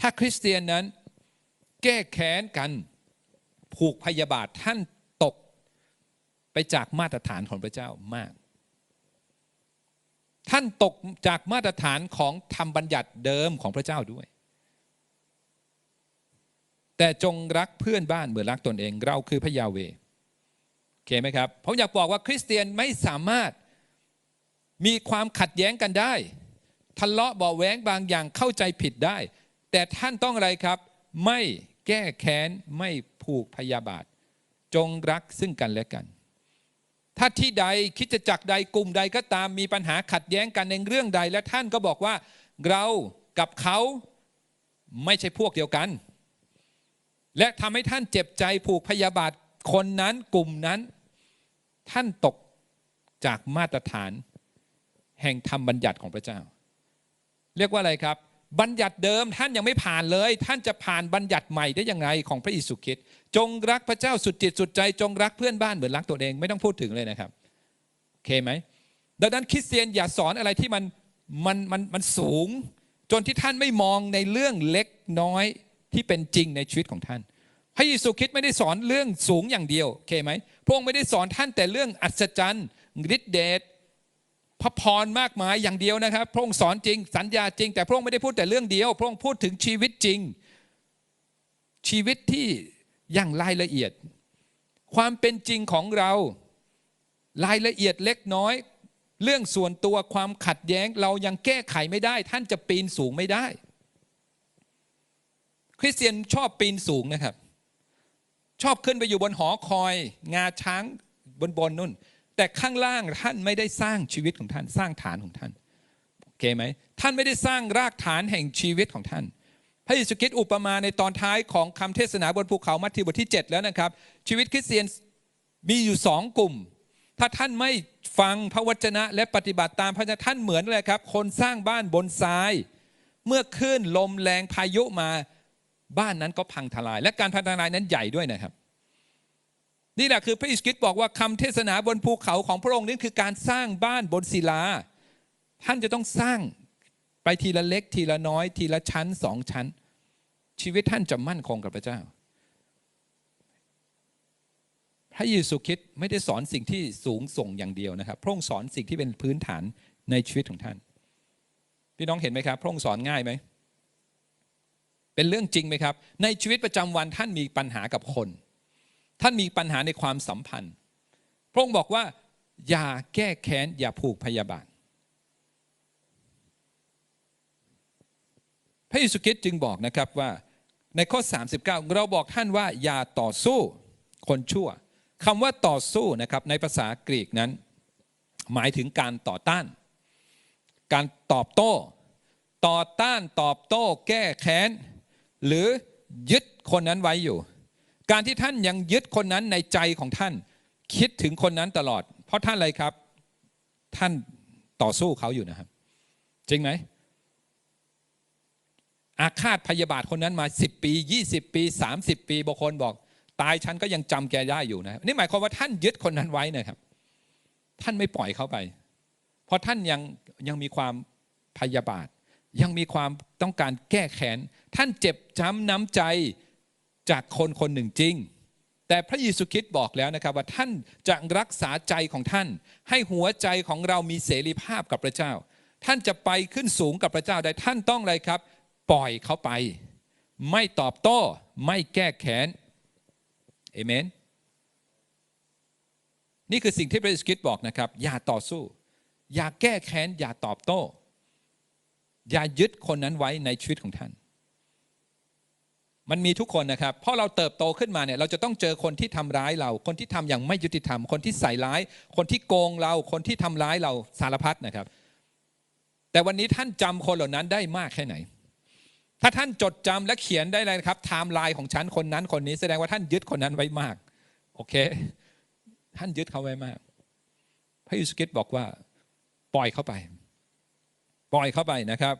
ถ้าคริสเตียนนั้นแก้แค้นกันผูกพยาบาทท่านตกไปจากมาตรฐานของพระเจ้ามาก ท่านตกจากมาตรฐานของธรรมบัญญัติเดิมของพระเจ้าด้วย แต่จงรักเพื่อนบ้านเหมือนรักตนเองเราคือพระยาเวโอเคไหมครับผมอยากบอกว่าคริสเตียนไม่สามารถมีความขัดแย้งกันได้ ทะเลาะเบาแหวงบางอย่างเข้าใจผิดได้ แต่ท่านต้องอะไรครับ ไม่แก้แค้นไม่ผูกพยาบาท จงรักซึ่งกันและกัน ถ้าที่ใดคิดจะจักใดกลุ่มใดก็ตามมีปัญหาขัดแย้งกันในเรื่องใด และท่านก็บอกว่าเรากับเขาไม่ใช่พวกเดียวกัน และทำให้ท่านเจ็บใจผูกพยาบาทคนนั้นกลุ่มนั้น ท่านตกจากมาตรฐาน แห่งธรรมบัญญัติของพระเจ้า เรียกว่าอะไรครับ บัญญัติเดิมท่านยังไม่ผ่านเลย ท่านจะผ่านบัญญัติใหม่ได้ยังไงของพระอิสุคริสต์จงรักพระเจ้าสุดจิตสุดใจ จงรักเพื่อนบ้านเหมือนรักตัวเองไม่ต้องพูดถึงเลยนะครับโอเคไหมดังนั้นคริสเตียนอย่าสอนอะไรที่มันมันมันมันสูง จนที่ท่านไม่มองในเรื่องเล็กน้อยที่เป็นจริงในชีวิตของท่าน พระเยซูคริสต์ไม่ได้สอนเรื่องสูงอย่างเดียวโอเคไหมพระองค์ไม่ได้สอนท่านแต่เรื่องอัศจรรย์ฤทธิเดช พระพรมากมายอย่างเดียวนะครับ พระองค์สอนจริง สัญญาจริง แต่พระองค์ไม่ได้พูดแต่เรื่องเดียว พระองค์พูดถึงชีวิตจริง ชีวิตที่อย่างรายละเอียด ความเป็นจริงของเรารายละเอียดเล็กน้อย เรื่องส่วนตัวความขัดแย้งเรายังแก้ไขไม่ได้ ท่านจะปีนสูงไม่ได้ คริสเตียนชอบปีนสูงนะครับ ชอบขึ้นไปอยู่บนหอคอย งาช้างบนบนนู่น แต่ข้างล่างท่านไม่ได้สร้างชีวิตของท่าน สร้างฐานของท่านโอเคไหมท่านไม่ได้สร้างรากฐานแห่งชีวิตของท่าน พระเยซูคริสต์อุปมาในตอนท้ายของคำเทศนาบนภูเขามัทธิวบทที่ 7 แล้วนะครับ ชีวิตคริสเตียนมีอยู่สองกลุ่ม ถ้าท่านไม่ฟังพระวจนะและปฏิบัติตามพระวจนะท่านเหมือนเลยครับ คนสร้างบ้านบนทราย เมื่อคลื่นลมแรงพายุมาบ้านนั้นก็พังทลาย และการพังทลายนั้นใหญ่ด้วยนะครับ นี่แหละคือพระอิสกิตบอกว่าคำเทศนาบนภูเขาของพระองค์นี้คือการสร้างบ้านบนศิลา ท่านจะต้องสร้างไปทีละเล็กทีละน้อย ทีละชั้นสองชั้น ชีวิตท่านจะมั่นคงกับพระเจ้า พระเยซูคริสต์ไม่ได้สอนสิ่งที่สูงส่งอย่างเดียวนะครับ พระองค์สอนสิ่งที่เป็นพื้นฐานในชีวิตของท่าน พี่น้องเห็นไหมครับ พระองค์สอนง่ายไหมเป็นเรื่องจริงไหมครับ ในชีวิตประจำวันท่านมีปัญหากับคน ท่านมีปัญหาในความสัมพันธ์ พระองค์บอกว่า อย่าแก้แค้น อย่าผูกพยาบาท พระเยซูคริสต์จึงบอกนะครับว่าในข้อ 39 เราบอกท่านว่าอย่าต่อสู้คนชั่วคำว่าต่อสู้นะครับในภาษากรีกนั้น หมายถึงการต่อต้าน การตอบโต้ ต่อต้านตอบโต้ แก้แค้น หรือยึดคนนั้นไว้อยู่ การที่ท่านยังยึดคนนั้นในใจของท่าน คิดถึงคนนั้นตลอด เพราะท่านอะไรครับ ท่านต่อสู้เขาอยู่นะครับ จริงไหมอาฆาตพยาบาทคนนั้นมา 10 ปี 20 ปี 30 ปีบางคนบอก ตายฉันก็ยังจำแกได้อยู่นะนี่หมายความว่าท่านยึดคนนั้นไว้นะครับ ท่านไม่ปล่อยเขาไป เพราะท่านยังยังมีความพยาบาท ยังมีความต้องการแก้แค้นท่านเจ็บช้ำน้ำใจ จากคนคนหนึ่งจริง แต่พระเยซูคริสต์บอกแล้วนะครับว่าท่านจะรักษาใจของท่าน ให้หัวใจของเรามีเสรีภาพกับพระเจ้า ท่านจะไปขึ้นสูงกับพระเจ้าได้ท่านต้องอะไรครับ ปล่อยเขาไป ไม่ตอบโต้ไม่แก้แค้นเอเมนนี่คือสิ่งที่พระเยซูคริสต์บอกนะครับ อย่าต่อสู้ อย่าแก้แค้น อย่าตอบโต้ อย่ายึดคนนั้นไว้ในชีวิตของท่าน มันมีทุกคนนะครับเพราะเราเติบโตขึ้นมาเนี่ยเราจะต้องเจอคนที่ทำร้ายเรา คนที่ทำอย่างไม่ยุติธรรม คนที่ใส่ร้าย คนที่โกงเรา คนที่ทำร้ายเราสารพัดนะครับ แต่วันนี้ท่านจำคนเหล่านั้นได้มากแค่ไหน ถ้าท่านจดจำและเขียนได้เลยครับไทม์ไลน์ของฉันคนนั้นคนนี้ แสดงว่าท่านยึดคนนั้นไว้มาก โอเค ท่านยึดเขาไว้มาก พระเยซูคริสต์บอกว่า ปล่อยเขาไป ปล่อยเขาไปนะครับ